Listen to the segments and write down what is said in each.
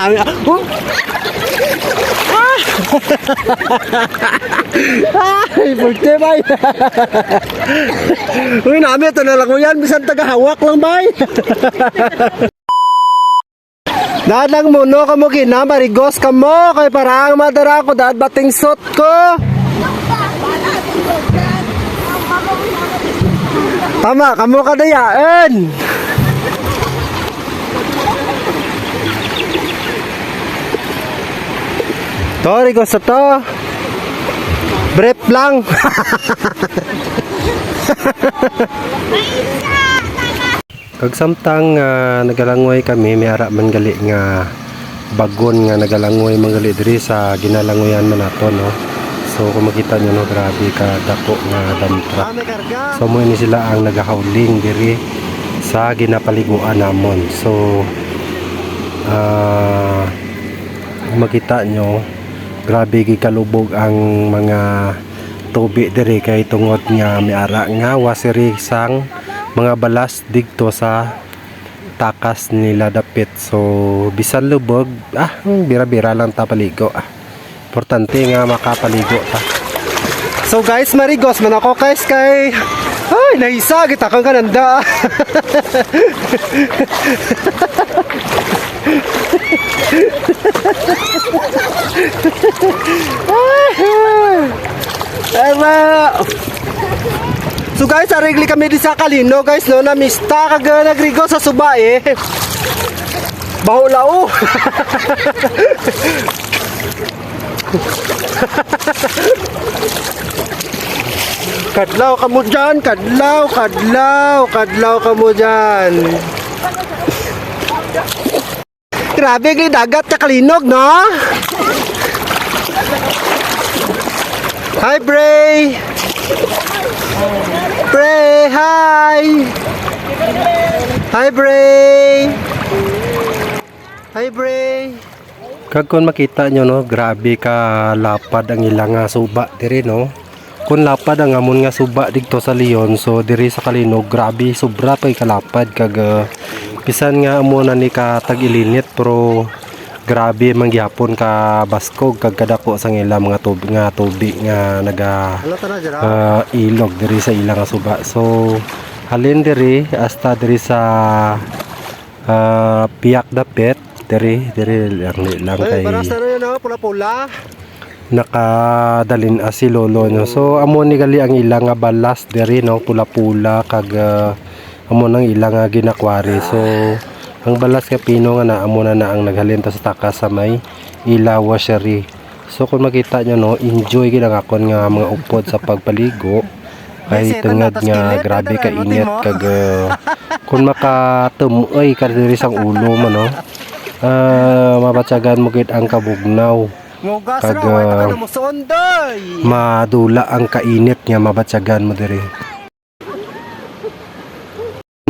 Ay, oh. Ah! Ay, pulte bay. Uy, nami ito na lang yan. Bisan tagahawak lang bay. Dahil lang mo, no, kamo kina, marigos ka mo, kay parang madara ko, dahil bating sot ko. Tama, kamo ka dayaan. To, rigos na to. Brief lang. Kag samtang nga nagalangoy kami, may ara man gali nga bagon nga nagalangoy man gali diri sa ginalangoyan man nato no. So kung makita nyo no, grabe ka dako nga dump truck. So mo ini sila ang nagahawling diri sa ginapaliguan namon. So ah makita nyo grabe gi kalubog ang mga tubi diri kay tungod nga may ara nga wasiri sang mga balas digto sa takas nila dapit. So bisan lubog. Ah bira-bira lang ta paligo. Ah importante nga makapaligo ta. So guys marigos man ako guys kay ay naisa kita kang kananda Ewa. So guys, arigli kami di sa Kalino guys no na mista kag nagrigo sa suba eh. Bahulao. kadlaw ka mo dyan, kadlaw, kadlaw, kadlaw ka mo dyan. Grabe, gay dagat ka kalinog, no? Hi, Bray! Bray, hi! Hi, Bray! Hi, Bray! Kag kung makita nyo no, grabe ka lapad ang ilang nga suba diri no. Kung lapad ang amon nga suba dito sa Leon, so diri sa Kalinog, grabe sobra pa kalapad kag uh, bisan nga amo na ni ka tag-ilinit pero grabe man gyapon ka baskog kag kadako sa ilang mga tubig nga tubig nga naga uh, ilog diri sa ilang nga suba. So halin diri hasta diri sa uh, piyak dapet diri diri lang lang kay pula-pula. Nakadalin as si lolo no so amo ni gali ang ilang nga balas diri no? Pula-pula kag uh, amo nang ilang nga ginakwari. So ang balas nga pino nga na amo na na ang naghalin ta sa takas sa may ilaw washery so kung makita nyo no enjoy gid ang akon nga mga upod sa pagpaligo. Kay tungad nga grabe ka init kag uh, kung makatumuoy ka diri sang ulo mo no? Ah mabatsagan mo gid ang kabugnaw. Kag uh, madula ang kainit nga mabatsagan mo diri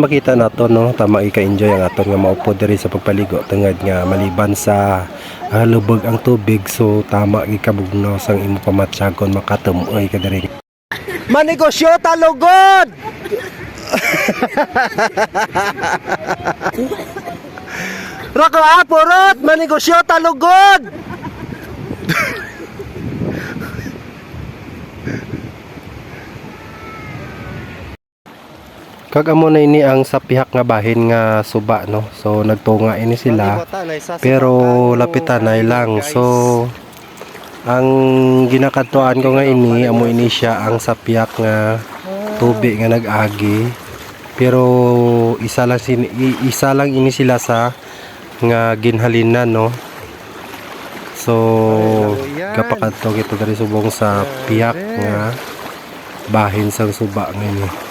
makita nato no tama ika-enjoy ang aton nga maupo diri sa pagpaligo tungad nga maliban sa uh, lubog ang tubig so tama gikabugnaw sang imo pamatsagon makatumuoy ka diri Manegosyo talugod! Rako apurot, manegosyo talugod! Kag amo na ini ang sa pihak nga bahin nga suba no. So nagtunga ini sila. Pero lapitan na lang. So ang ginakatuan ko nga ini amo ini siya ang sapiak nga tubig nga nag-agi. Pero isa lang sin isa lang ini sila sa nga ginhalinan no? So kapakadto kita dari subong sa piyak nga bahin sang suba nga ini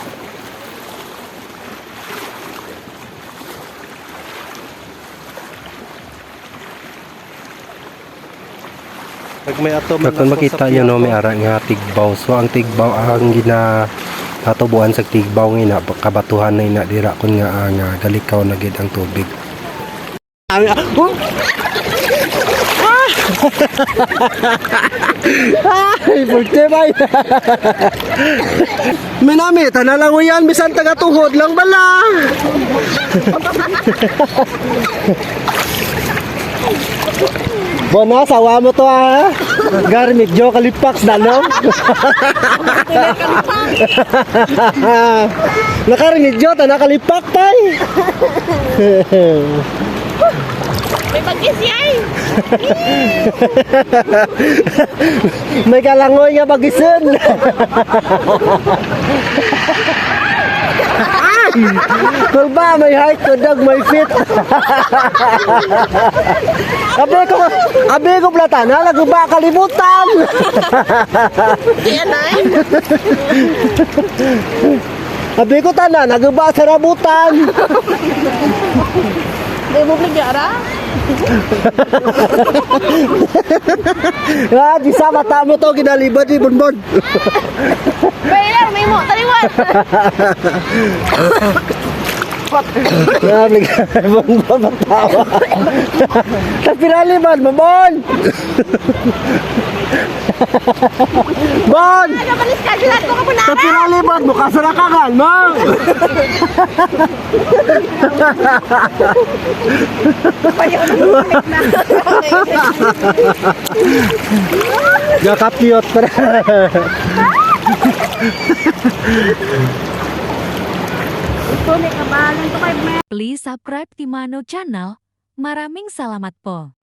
Pag may ato man kung makita nyo no may ara nga tigbaw. So ang tigbaw ang gina natubuan sa tigbaw nga kabatuhan na ina dira kun nga ah, nga galikaw na gid ang tubig. Ay, bulte bay. Minami, tanalang yan, bisan taga tuhod lang bala. Bona, sawa mo to ha. Gar, medyo kalipax na no. Nakarimedyo, ta nakalipak tay. May bagis yan. May kalangoy nga pagisun. Ay! Kulba, may height ko dog, may fit. Abe ko, abe ko plata, nalago ba kalimutan? Yan ay. Abe ko tana, nagba sa rabutan. May mo nagyara. Ah, di sa mata mo to, ginalibad ni Bonbon. Lang, may mo. Taliwan. Grabe ka, Bonbon, matawa. Sa pinaliban, Bonbon! Bon! Na. Sa pinaliban, mukha sa nakakan mo! Nakapiyot pa na. Ito, may kabalan to kay Please subscribe Timano channel. Maraming salamat po.